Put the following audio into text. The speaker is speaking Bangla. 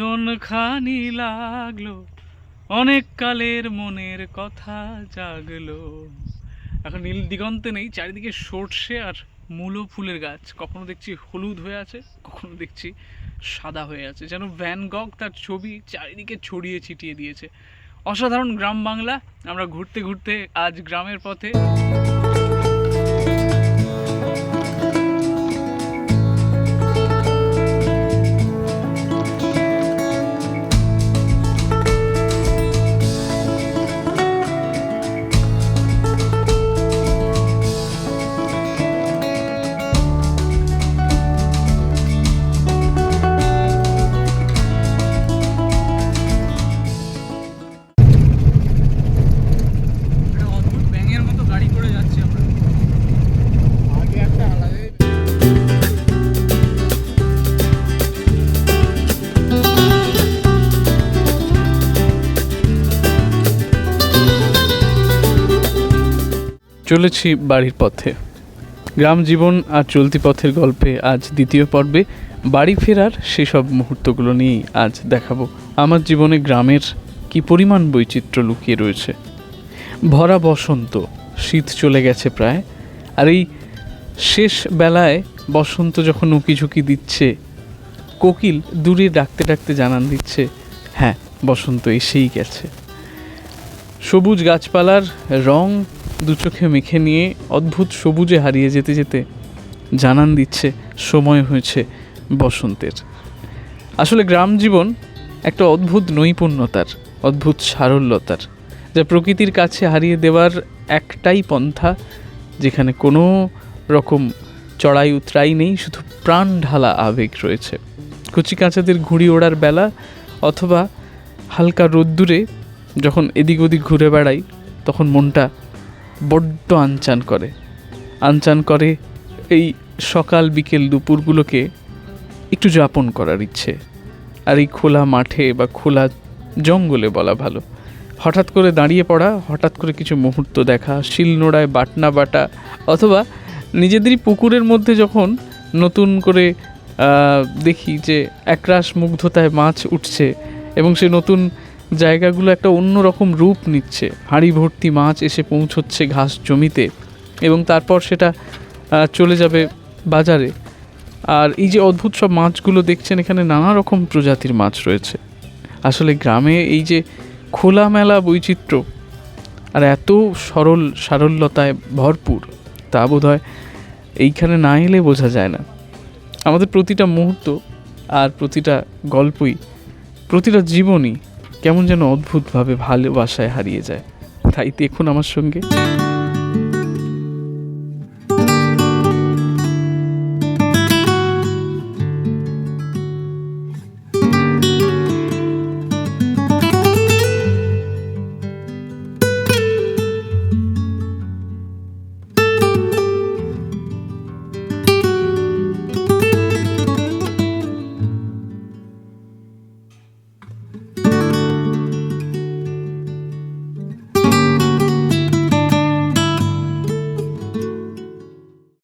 জানি লাগল, অনেক কালের মনের কথা জাগলো। এখন নীল দিগন্তে নেই, চারিদিকে সর্ষে আর মূলো ফুলের গাছ। কখনো দেখছি হলুদ হয়ে আছে, কখনো দেখছি সাদা হয়ে আছে। যেন ভ্যান গগ তার ছবি চারিদিকে ছড়িয়ে ছিটিয়ে দিয়েছে। অসাধারণ গ্রাম বাংলা, আমরা ঘুরতে ঘুরতে আজ গ্রামের পথে চলেছি বাড়ির পথে। গ্রাম জীবন আর চলতি পথের গল্পে আজ দ্বিতীয় পর্বে বাড়ি ফেরার সেসব মুহূর্তগুলো নিয়েই আজ দেখাবো। আমার জীবনে গ্রামের কি পরিমাণ বৈচিত্র্য লুকিয়ে রয়েছে। ভরা বসন্ত, শীত চলে গেছে প্রায়। আর এই শেষ বেলায় বসন্ত যখন উকি ঝুঁকি দিচ্ছে, কোকিল দূরে ডাকতে ডাকতে জানান দিচ্ছে হ্যাঁ বসন্ত এসেই গেছে। সবুজ গাছপালার রং দু চোখে মেখে নিয়ে অদ্ভুত সবুজে হারিয়ে যেতে যেতে জানান দিচ্ছে সময় হয়েছে বসন্তের। আসলে গ্রাম জীবন একটা অদ্ভুত নৈপুণ্যতার, অদ্ভুত সারল্যতার, যা প্রকৃতির কাছে হারিয়ে দেওয়ার একটাই পন্থা, যেখানে কোনো রকম চড়াই উতরাই নেই, শুধু প্রাণ ঢালা আবেগ রয়েছে। কচি কাঁচাদের ঘুড়ি ওড়ার বেলা অথবা হালকা রোদ্দুরে যখন এদিক ওদিক ঘুরে বেড়াই, তখন মনটা বড্ড আনচান করে। আনচান করে এই সকাল বিকেল দুপুরগুলোকে একটু যাপন করার ইচ্ছে। আর এই খোলা মাঠে বা খোলা জঙ্গলে বলা ভালো। হঠাৎ করে দাঁড়িয়ে পড়া, হঠাৎ করে কিছু মুহূর্ত দেখা শিলনোড়ায় বাটনা বাটা, অথবা নিজেদেরই পুকুরের মধ্যে যখন নতুন করে দেখি যে একরাশ মুগ্ধতায় মাছ উঠছে এবং সে নতুন জায়গাগুলো একটা অন্যরকম রূপ নিচ্ছে। হাঁড়ি ভর্তি মাছ এসে পৌঁছচ্ছে ঘাস জমিতে এবং তারপর সেটা চলে যাবে বাজারে। আর এই যে অদ্ভুত সব মাছগুলো দেখছেন, এখানে নানা রকম প্রজাতির মাছ রয়েছে। আসলে গ্রামে এই যে খোলামেলা বৈচিত্র্য আর এত সরল সারল্যতায় ভরপুর, তা বোধ হয় এইখানে না এলে বোঝা যায় না। আমাদের প্রতিটা মুহূর্ত আর প্রতিটা গল্পই, প্রতিটা জীবনই কেমন যেন অদ্ভুতভাবে ভালোবাসায় হারিয়ে যায়। তাই দেখুন আমার সঙ্গে।